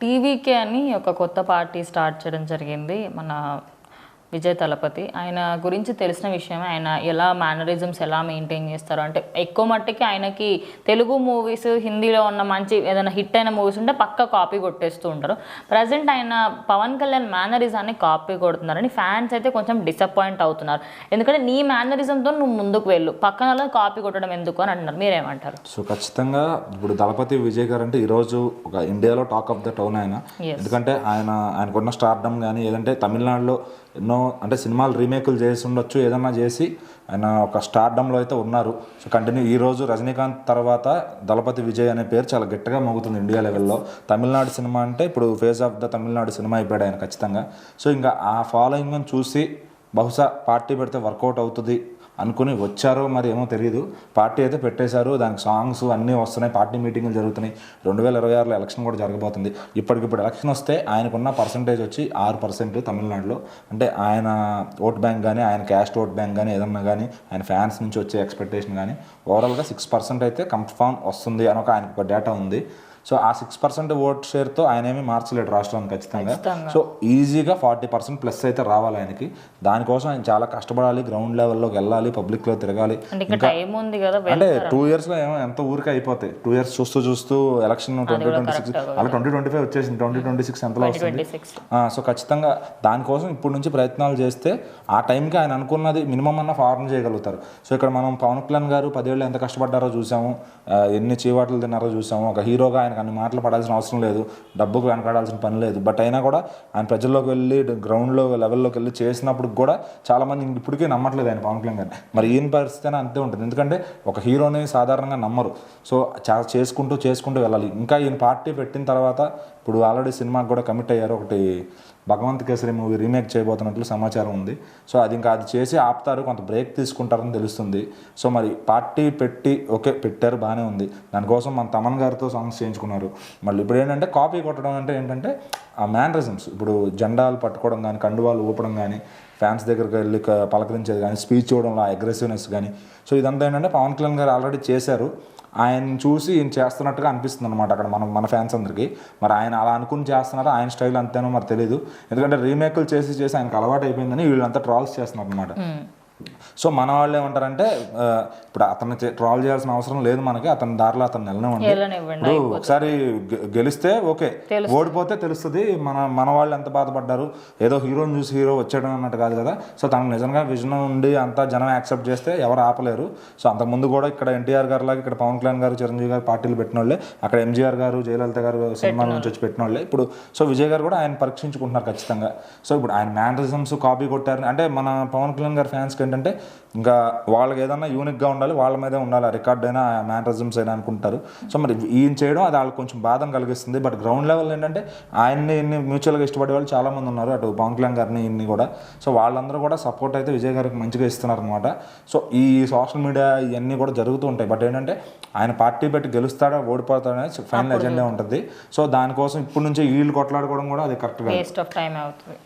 TVK అని ఒక కొత్త పార్టీ స్టార్ట్ చేయడం జరిగింది. మన విజయ్ తలపతి. ఆయన గురించి తెలిసిన విషయమే ఆయన ఎలా మేనరిజమ్స్ ఎలా మెయింటైన్ చేస్తారు. అంటే ఎక్కువ మట్టికి ఆయనకి తెలుగు మూవీస్ హిందీలో ఉన్న మంచి ఏదైనా హిట్ అయిన మూవీస్ ఉంటే పక్క కాపీ కొట్టేస్తూ ఉంటారు. ప్రజెంట్ ఆయన పవన్ కళ్యాణ్ మేనరిజాన్ని కాపీ కొడుతున్నారని ఫ్యాన్స్ అయితే కొంచెం డిసప్పాయింట్ అవుతున్నారు. ఎందుకంటే నీ మేనరిజంతో నువ్వు ముందుకు వెళ్ళు. పక్కన కాపీ కొట్టడం ఎందుకు అని అంటున్నారు. మీరేమంటారు? సో ఖచ్చితంగా ఇప్పుడు దళపతి విజయ్ గారు అంటే ఈరోజు ఒక ఇండియాలో టాక్ ఆఫ్ ద టౌన్ ఆయన. ఎందుకంటే ఆయన ఆయనకున్న స్టార్డమ్ కానీ ఏదంటే తమిళనాడులో ఎన్నో అంటే సినిమాలు రీమేకులు చేసి ఉండొచ్చు ఏదన్నా చేసి ఆయన ఒక స్టార్డంలో అయితే ఉన్నారు. సో కంటిన్యూ ఈ రోజు రజనీకాంత్ తర్వాత దళపతి విజయ్ అనే పేరు చాలా గట్టిగా మోగుతుంది ఇండియా లెవెల్లో. తమిళనాడు సినిమా అంటే ఇప్పుడు face off the Tamil Nadu cinema అయిపోయాడు ఆయన ఖచ్చితంగా. సో ఇంకా ఆ ఫాలోయింగ్ చూసి బహుశా పార్టీ పెడితే వర్కౌట్ అవుతుంది. అనుకుని వచ్చారో మరి ఏమో తెలియదు పార్టీ అయితే పెట్టేశారు. దానికి సాంగ్స్ అన్నీ వస్తున్నాయి. పార్టీ మీటింగ్లు జరుగుతున్నాయి. రెండు వేల ఇరవై ఆరులో ఎలక్షన్ కూడా జరగబోతుంది. ఇప్పటికిప్పుడు ఎలక్షన్ వస్తే ఆయనకున్న పర్సంటేజ్ వచ్చి ఆరు పర్సెంట్ తమిళనాడులో. అంటే ఆయన ఓట్ బ్యాంక్ కానీ ఆయన క్యాస్ట్ ఓట్ బ్యాంక్ కానీ ఏదన్నా కానీ ఆయన ఫ్యాన్స్ నుంచి వచ్చే ఎక్స్పెక్టేషన్ కానీ ఓవరాల్గా సిక్స్ పర్సెంట్ అయితే కంఫర్మ్ వస్తుంది అని ఒక ఆయనకు ఒక డేటా ఉంది. సో ఆ సిక్స్ పర్సెంట్ ఓట్ షేర్తో ఆయన ఏమీ మార్చలేడు రాష్ట్రాన్ని ఖచ్చితంగా. సో ఈజీగా ఫార్టీ పర్సెంట్ ప్లస్ అయితే రావాలి ఆయనకి. దానికోసం ఆయన చాలా కష్టపడాలి గ్రౌండ్ లెవెల్లోకి వెళ్ళాలి పబ్లిక్లో తిరగాలి. అంటే ఇంకా టైం ఇయర్స్లో ఏమో ఎంత ఊరికే అయిపోతాయి. టూ ఇయర్స్ చూస్తూ చూస్తూ ఎలక్షన్ ట్వంటీ ట్వంటీ సిక్స్ అలా ట్వంటీ ట్వంటీ ఫైవ్ వచ్చేసింది. ట్వంటీ ట్వంటీ సిక్స్ ఎంతలో వస్తుంది? సో ఖచ్చితంగా దానికోసం ఇప్పటి నుంచి ప్రయత్నాలు చేస్తే ఆ టైంకి ఆయన అనుకున్నది మినిమం అన్న ఫార్మ్ చేయగలుగుతారు. సో ఇక్కడ మనం పవన్ కళ్యాణ్ గారు పదేళ్ళు ఎంత కష్టపడ్డారో చూసాము. ఎన్ని చీవాట్లు తిన్నారో చూసాము. ఒక హీరోగా ఆయనకు అన్ని మాటలు పడాల్సిన అవసరం లేదు డబ్బుకు వెనకాడాల్సిన పని లేదు. బట్ అయినా కూడా ఆయన ప్రజల్లోకి వెళ్ళి గ్రౌండ్లో లెవెల్లోకి వెళ్ళి చేసినప్పుడు కూడా చాలా మంది నమ్మట్లేదు ఆయన పవన్ కళ్యాణ్ గారిని మరి ఈయన పరిస్థితి అయినా అంతే ఉంటుంది. ఎందుకంటే ఒక హీరోని సాధారణంగా నమ్మరు. సో చేసుకుంటూ చేసుకుంటూ వెళ్ళాలి. ఇంకా ఈయన పార్టీ పెట్టిన తర్వాత ఇప్పుడు ఆల్రెడీ సినిమాకి కూడా కమిట్ అయ్యారు. ఒకటి భగవంత్ కేసరి మూవీ రీమేక్ చేయబోతున్నట్లు సమాచారం ఉంది. సో అది ఇంకా అది చేసి ఆపుతారు. కొంత బ్రేక్ తీసుకుంటారని తెలుస్తుంది. సో మరి పార్టీ పెట్టి ఓకే పెట్టారు బాగానే ఉంది. దానికోసం మన తమన్ గారితో సాంగ్స్ చేయించుకున్నారు. మళ్ళీ ఇప్పుడు ఏంటంటే కాపీ కొట్టడం అంటే ఏంటంటే ఆ మ్యానరిజమ్స్. ఇప్పుడు జెండాలు పట్టుకోవడం కానీ కండువాలు ఊపడం కానీ ఫ్యాన్స్ దగ్గరికి వెళ్ళి పలకరించేది కానీ స్పీచ్ ఇవ్వడంలో ఆ అగ్రెసివ్నెస్ కానీ సో ఇదంతా ఏంటంటే పవన్ కళ్యాణ్ గారు ఆల్రెడీ చేశారు. ఆయన చూసి ఈయన చేస్తున్నట్టుగా అనిపిస్తుంది అనమాట అక్కడ మనం మన ఫ్యాన్స్ అందరికీ. మరి ఆయన అలా అనుకుని చేస్తున్నారా? ఆయన స్టైల్ అంతేనో మరి తెలియదు ఎందుకంటే రీమేక్లు చేసి చేసి ఆయనకు అలవాటు అయిపోయిందని వీళ్ళంతా ట్రాల్స్ చేస్తున్నారు అనమాట సో మన వాళ్ళు ఏమంటారంటే ఇప్పుడు అతన్ని ట్రాల్ చేయాల్సిన అవసరం లేదు మనకి అతని దారిలో అతను వెళ్ళనివ్వండి ఇప్పుడు ఒకసారి గెలిస్తే ఓకే. ఓడిపోతే తెలుస్తుంది మన మన వాళ్ళు ఎంత బాధపడ్డారు ఏదో హీరోని చూసి హీరో వచ్చాడు అన్నట్టు కాదు కదా. సో తనకు నిజంగా విజన్ ఉండి అంతా జనం యాక్సెప్ట్ చేస్తే ఎవరు ఆపలేరు. సో అంతకుముందు కూడా ఇక్కడ ఎన్టీఆర్ గారు లాగా ఇక్కడ పవన్ కళ్యాణ్ గారు చిరంజీవి గారు పార్టీలు పెట్టిన వాళ్ళే అక్కడ ఎంజీఆర్ గారు జయలలిత గారు సినిమాల నుంచి వచ్చి పెట్టిన వాళ్ళే ఇప్పుడు సో విజయ్ గారు కూడా ఆయన పరీక్షించుకుంటున్నారు ఖచ్చితంగా. సో ఇప్పుడు ఆయన మ్యానరిజమ్స్ కాపీ కొట్టారు అంటే మన పవన్ కళ్యాణ్ గారి ఫ్యాన్స్కి ఏంటంటే ఇంకా వాళ్ళకి ఏదన్నా యూనిక్గా ఉండాలి వాళ్ళ మీదే ఉండాలి. ఆ రికార్డ్ అయినా మ్యానరిజమ్స్ అయినా అనుకుంటారు. సో మరి ఈయన చేయడం అది వాళ్ళకి కొంచెం బాధను కలిగిస్తుంది. బట్ గ్రౌండ్ లెవెల్ ఏంటంటే ఆయన్ని ఇన్ని మ్యూచువల్గా ఇష్టపడే వాళ్ళు చాలా మంది ఉన్నారు. అటు పవన్ కళ్యాణ్ గారిని ఇన్ని కూడా. సో వాళ్ళందరూ కూడా సపోర్ట్ అయితే విజయ్ గారికి మంచిగా ఇస్తున్నారు అనమాట సో ఈ సోషల్ మీడియా ఇవన్నీ కూడా జరుగుతూ ఉంటాయి. బట్ ఏంటంటే ఆయన పార్టీ పెట్టి గెలుస్తాడా ఓడిపోతాడా అనేది ఫైనల్ ఎజెండా ఉంటుంది. సో దానికోసం ఇప్పటి నుంచి వీళ్ళు కొట్లాడుకోవడం కూడా అది కరెక్ట్గా వేస్ట్ ఆఫ్ టైం అవుతుంది.